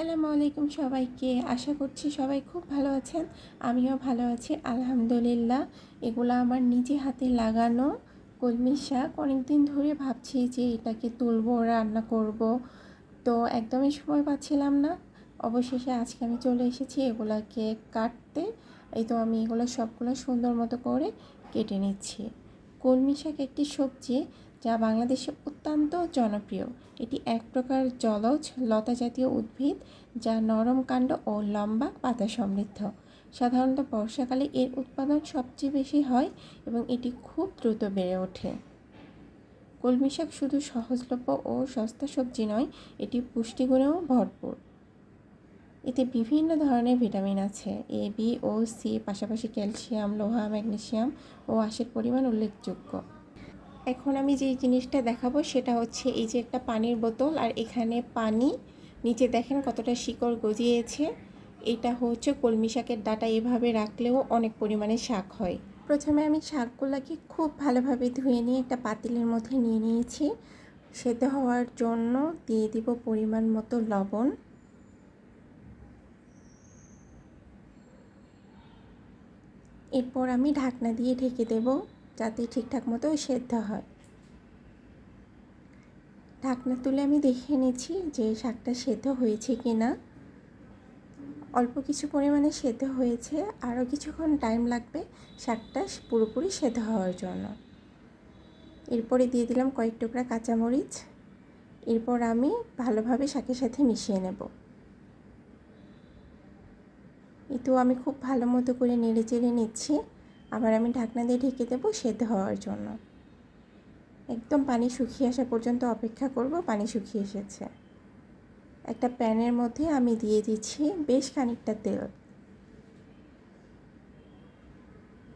আসসালামু আলাইকুম সবাইকে। আশা করছি সবাই খুব ভালো আছেন। আমিও ভালো আছি, আলহামদুলিল্লাহ। এগুলো আমার নিজে হাতে লাগানো কলমি শাক। অনেকদিন ধরে ভাবছি যে এটাকে তুলবো, রান্না করব। তো একদমই সময় পাচ্ছিলাম না। অবশেষে আজকে আমি চলে এসেছি এগুলাকে কাটতে। এই তো আমি এগুলো সবগুলো সুন্দর মতো করে কেটে নিচ্ছি। কলমি শাক একটি সবজি যা বাংলাদেশে অত্যন্ত জনপ্রিয়। এটি এক প্রকার জলজ লতা জাতীয় উদ্ভিদ যা নরম কাণ্ড ও লম্বা পাতা সমৃদ্ধ। সাধারণত বর্ষাকালে এর উৎপাদন সবচেয়ে বেশি হয় এবং এটি খুব দ্রুত বেড়ে ওঠে। কলমি শাক শুধু সহজলভ্য ও সস্তা সবজি নয়, এটি পুষ্টিগুণেও ভরপুর। এতে বিভিন্ন ধরনের ভিটামিন আছে এ বি ও সি পাশাপাশি ক্যালসিয়াম, লোহা, ম্যাগনেসিয়াম ও আশের পরিমাণ উল্লেখযোগ্য। এখন আমি যে জিনিসটা দেখাবো সেটা হচ্ছে এই যে একটা পানির বোতল আর এখানে পানি। নিচে দেখেন কতটা শিকড় গজিয়েছে। এটা হচ্ছে কলমি শাকের ডাটা। এভাবে রাখলেও অনেক পরিমাণে শাক হয়। প্রথমে আমি শাকগুলোকে খুব ভালোভাবে ধুয়ে নিয়ে একটা পাতিলের মধ্যে নিয়ে নিয়েছি। সেদ্ধ হওয়ার জন্য দিয়ে দিব পরিমাণ মতো লবণ। এরপর আমি ঢাকনা দিয়ে ঢেকে দেব। যাতে ঠিকঠাক মতো সেদ্ধ হয়। ঢাকনা তুলে আমি দেখে নিচ্ছি যে শাকটা সেদ্ধ হয়েছে কি না। অল্প কিছু পরিমাণে সেদ্ধ হয়েছে, আরও কিছুক্ষণ টাইম লাগবে শাকটা পুরোপুরি সেদ্ধ হওয়ার জন্য। এরপরে দিয়ে দিলাম কয়েক টুকরা কাঁচামরিচ। এরপর আমি ভালোভাবে শাকের সাথে মিশিয়ে নেব। তো আমি খুব ভালো মতো করে নেড়ে চেড়ে নিচ্ছি। আবার আমি ঢাকনা দিয়ে ঢেকে দেবো সেদ্ধ হওয়ার জন্য। একদম পানি শুকিয়ে আসা পর্যন্ত অপেক্ষা করব, পানি শুকিয়ে এসেছে। একটা প্যানের মধ্যে আমি দিয়ে দিচ্ছি বেশ খানিকটা তেল।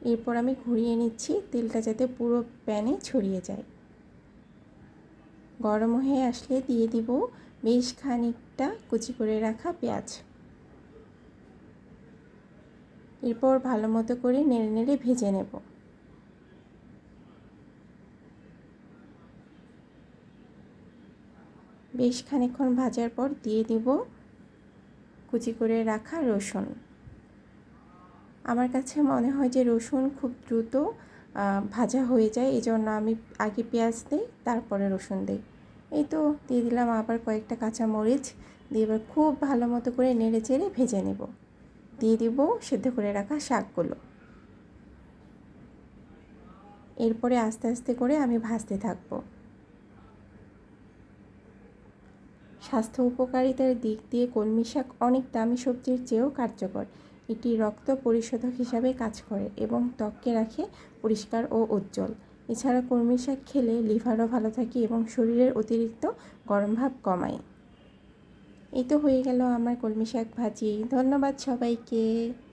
এরপর আমি ঘুরিয়ে নিচ্ছি তেলটা যাতে পুরো প্যানে ছড়িয়ে যায়। গরম হয়ে আসলে দিয়ে দিব বেশ খানিকটা কুচি করে রাখা পেঁয়াজ। এরপর ভালো মতো করে নেড়ে নেড়ে ভেজে নেব। বেশ খানিক্ষণ ভাজার পর দিয়ে দিব কুচি করে রাখা রসুন। আমার কাছে মনে হয় যে রসুন খুব দ্রুত ভাজা হয়ে যায় এই জন্য আমি আগে পেঁয়াজ দিই, তারপরে রসুন দিই। এই তো, দিয়ে দিলাম আবার কয়েকটা কাঁচা মরিচ দিয়ে এবার খুব ভালো মতো করে নেড়ে চেড়ে ভেজে নেব। দিয়ে দিব সেদ্ধ করে রাখা শাকগুলো। এরপরে আস্তে আস্তে করে আমি ভাজতে থাকব। স্বাস্থ্য উপকারিতার দিক দিয়ে কলমি শাক অনেক দামি সবজির চেয়েও কার্যকর। এটি রক্ত পরিশোধক হিসাবে কাজ করে এবং ত্বককে রাখে পরিষ্কার ও উজ্জ্বল। এছাড়া কলমি শাক খেলে লিভারও ভালো থাকে এবং শরীরের অতিরিক্ত গরম ভাব কমায়। এই তো হয়ে গেল আমার কলমি শাক ভাজি। ধন্যবাদ সবাইকে।